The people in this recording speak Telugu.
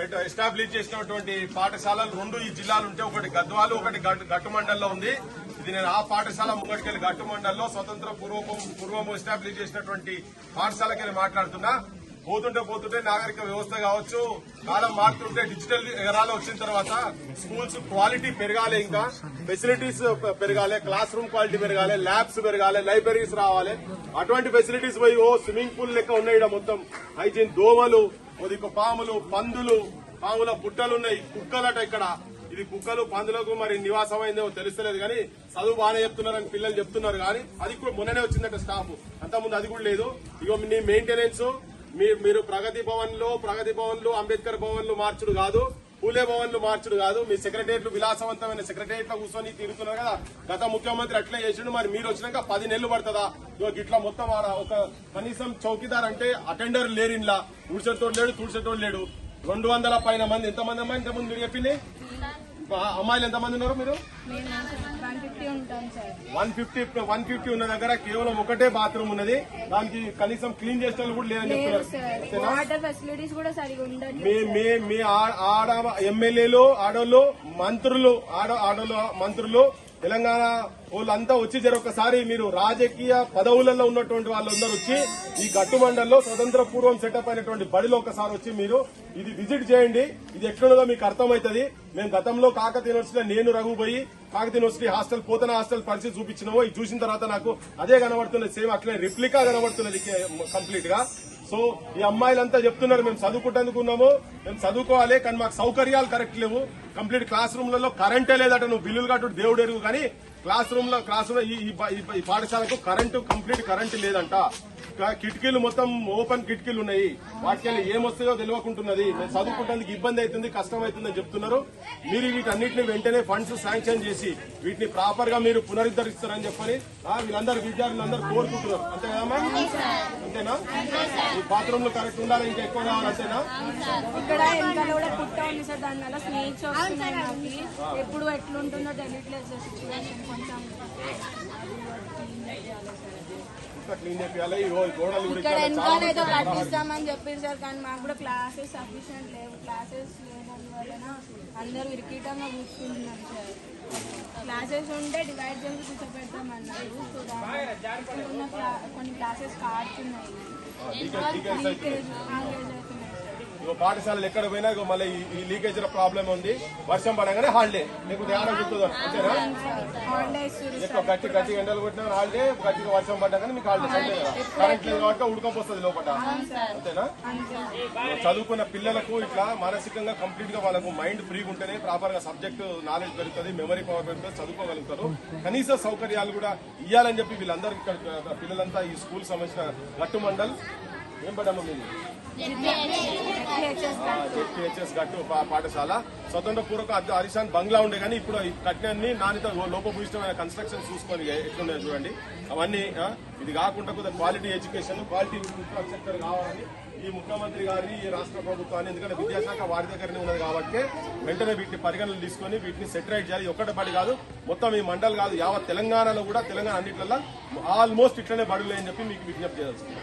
సెట్ ఎస్టాబ్లిష్ చేసినటువంటి పాఠశాలలు రెండు ఈ జిల్లాలు ఉంటే ఒకటి గద్వాలు ఒకటి గట్టు గట్టు మండల్లో ఉంది. ఇది నేను ఆ పాఠశాల ముంగటికెళ్ళి గట్టు మండల్లో స్వతంత్ర పూర్వము పూర్వము ఎస్టాబ్లిష్ చేసినటువంటి పాఠశాలకెళ్ళి మాట్లాడుతున్నా. పోతుంటే పోతుంటే నాగరిక వ్యవస్థ కావచ్చు కాలం మారుతుంటే డిజిటల్ ఎగరాలు వచ్చిన తర్వాత స్కూల్స్ క్వాలిటీ పెరగాలి ఇంకా. ఫెసిలిటీస్ పెరగాలి క్లాస్ రూమ్ క్వాలిటీ పెరగాలి ల్యాబ్స్ పెరగాలి లైబ్రరీస్ రావాలి. అటువంటి ఫెసిలిటీస్ పోయి ఓ స్విమ్మింగ్ పూల్ లెక్క ఉన్నాయి ఈడ మొత్తం. హైజీన్ దోమలు ఒక పాములు పందులు పాముల బుట్టలున్నాయి కుక్కలట ఇక్కడ. ఇది కుక్కలు పందులకు మరి నివాసం అయిందో తెలుస్తలేదు కానీ చదువు బాగానే చెప్తున్నారని పిల్లలు చెప్తున్నారు కానీ అది కూడా మొన్ననే వచ్చిందట స్టాఫ్. అంతకుముందు అది కూడా లేదు. ఇక మీ మెయింటెనెన్స్ మీరు ప్రగతి భవన్లో ప్రగతి భవన్లో అంబేద్కర్ భవన్లో మార్చుడు కాదు. పూలే భవన్లు మార్చుడు కాదు. మీ సెక్రటరియట్లు విలాసవంతమైన సెక్రటరియట్లో కూర్చొని తిరుగుతున్నారు కదా. గత ముఖ్యమంత్రి అట్లే చేసిండు. మరి మీరు వచ్చినాక పది నెలలు పడుతుందా? ఇగో ఇట్లా మొత్తం ఒక కనీసం చౌకీదార్ అంటే అటెండర్ లేరు ఇంట్లో లేడు తుడిచెట్టోడు లేడు. రెండు వందల పైన మంది. ఎంతమంది అమ్మాయి ఇంతకుముందు మీరు చెప్పింది? అమ్మాయిలు ఎంతమంది ఉన్నారు మీరు? వన్ ఫిఫ్టీ వన్ ఫిఫ్టీ ఉన్న దగ్గర కేవలం ఒకటే బాత్రూమ్ ఉన్నది. దానికి కనీసం క్లీన్ చేసే కూడా లేదని చెప్తున్నారు. ఆడ ఎమ్మెల్యేలు ఆడోళ్ళు మంత్రులు ఆడ ఆడోళ్ళు మంత్రులు తెలంగాణ వాళ్ళంతా వచ్చి జరొకసారి మీరు రాజకీయ పదవులలో ఉన్నటువంటి వాళ్ళందరూ వచ్చి ఈ గట్టు మండల్లో స్వతంత్ర పూర్వం సెటప్ అయినటువంటి బడిలో ఒకసారి వచ్చి మీరు ఇది విజిట్ చేయండి. ఇది ఎట్లున్నదో మీకు అర్థమవుతుంది. మేము గతంలో కాకతీయ యూనివర్సిటీలో నేను రఘుపోయి Kakatiya university hostel Pothana hostel పరిస్థితి చూపించినామో ఇది చూసిన తర్వాత నాకు అదే కనబడుతున్నది సేమ్ అట్లనే రిప్లికా కనబడుతున్నది కంప్లీట్గా. సో ఈ అమ్మాయిలంతా చెప్తున్నారు మేము చదువుకుంటున్నాము మేము చదువుకోవాలి కానీ మాకు సౌకర్యాలు కరెక్ట్ లేవు. కంప్లీట్ క్లాస్ రూమ్లలో కరెంటే లేదట నువ్వు బిల్లులు కట్టు దేవుడు ఎరుగు కానీ క్లాస్ రూమ్లో క్లాస్ రూమ్ ఈ పాఠశాలకు కరెంటు కంప్లీట్ కరెంటు లేదంట. కిటికీలు మొత్తం ఓపెన్ కిటికీలు ఉన్నాయి. వాటికి ఏమొస్తాయో తెలియకుంటున్నది. చదువుకుంటానికి ఇబ్బంది అవుతుంది కష్టం అవుతుందని చెప్తున్నారు. మీరు వీటన్నిటిని వెంటనే ఫండ్స్ శాంక్షన్ చేసి వీటిని ప్రాపర్గా మీరు పునరుద్ధరిస్తారని చెప్పని వీళ్ళందరూ విద్యార్థులందరూ కోరుకుంటున్నారు. అంతే కదమ్మా అంతేనా? ఈ బాత్రూమ్ కరెక్ట్ ఉండాలి ఇంకా ఎక్కువ కావాలి అంతేనా? ఎప్పుడు ఎట్లుంటుందో తెలియట్లేదు సిచ్యువేషన్ కొంచెం. ఇంకా క్లీన్ చేయాలి గోడలు కూడా ఇక్కడ వెనకాల ఏదో కట్టిస్తామని చెప్పారు సార్ కానీ మాకు కూడా క్లాసెస్ సఫిషియెంట్ లేవు. క్లాసెస్ లేదని వలన అందరూ ఇరికిటంగా కూర్చుంటున్నారు సార్. క్లాసెస్ ఉంటే డివైడ్ చేసి కూర్చోబెడతామన్నారు కొన్ని క్లాసెస్ కాడుతున్నాయి ఇగో పాఠశాలలు ఎక్కడ పోయినా ఇగో మళ్ళీ ఈ- లీకేజ్ ప్రాబ్లం ఉంది. వర్షం పడగానే హాలిడే లేకపోతే ఆడ గుర్తుంది? అంతేనా? ఎక్కువ గట్టి గట్టి ఎండలు కొట్టినా హాలిడే గట్టిగా వర్షం పడ్డాగానే మీకు హాలిడే సండే కదా కరెంట్ లేదు కాబట్టి ఉడకపోస్తుంది లోపల. అంతేనా? చదువుకున్న పిల్లలకు ఇట్లా మానసికంగా కంప్లీట్గా వాళ్ళకు మైండ్ ఫ్రీగా ఉంటేనే ప్రాపర్గా సబ్జెక్ట్ నాలెడ్జ్ పెరుగుతుంది మెమరీ పవర్ పెరుగుతుంది చదువుకోగలుగుతారు. కనీస సౌకర్యాలు కూడా ఇవ్వాలని చెప్పి వీళ్ళందరూ ఇక్కడ పిల్లలంతా ఈ స్కూల్ సంబంధించిన గట్టు మండల్ ఏం పడమ్మా మీరు జెడ్పీహెచ్ఎస్ గట్టు పాఠశాల. స్వతంత్ర పూర్వక హరిశాన్ బంగ్లా ఉండే కానీ ఇప్పుడు కట్టినన్ని నాణ్యత లోపభూయిష్టమైన కన్స్ట్రక్షన్ చూసుకొని ఎట్లున్నాయో చూడండి. అవన్నీ ఇది కాకుండా కొద్దిగా క్వాలిటీ ఎడ్యుకేషన్ క్వాలిటీ ఇన్ఫ్రాస్ట్రక్చర్ కావాలని ఈ ముఖ్యమంత్రి గారిని ఈ రాష్ట్ర ప్రభుత్వాన్ని ఎందుకంటే విద్యాశాఖ వారి దగ్గరనే ఉన్నది కాబట్టి వెంటనే వీటిని పరిగణనలు తీసుకొని వీటిని సెటరైట్ చేయాలి. ఒక్కటి బడి కాదు. మొత్తం ఈ మండల్ కాదు. యావత్ తెలంగాణలో కూడా తెలంగాణ అన్నిట్లలో ఆల్మోస్ట్ ఇట్లనే బడులు అని చెప్పి మీకు విజ్ఞప్తి చేయాల్సింది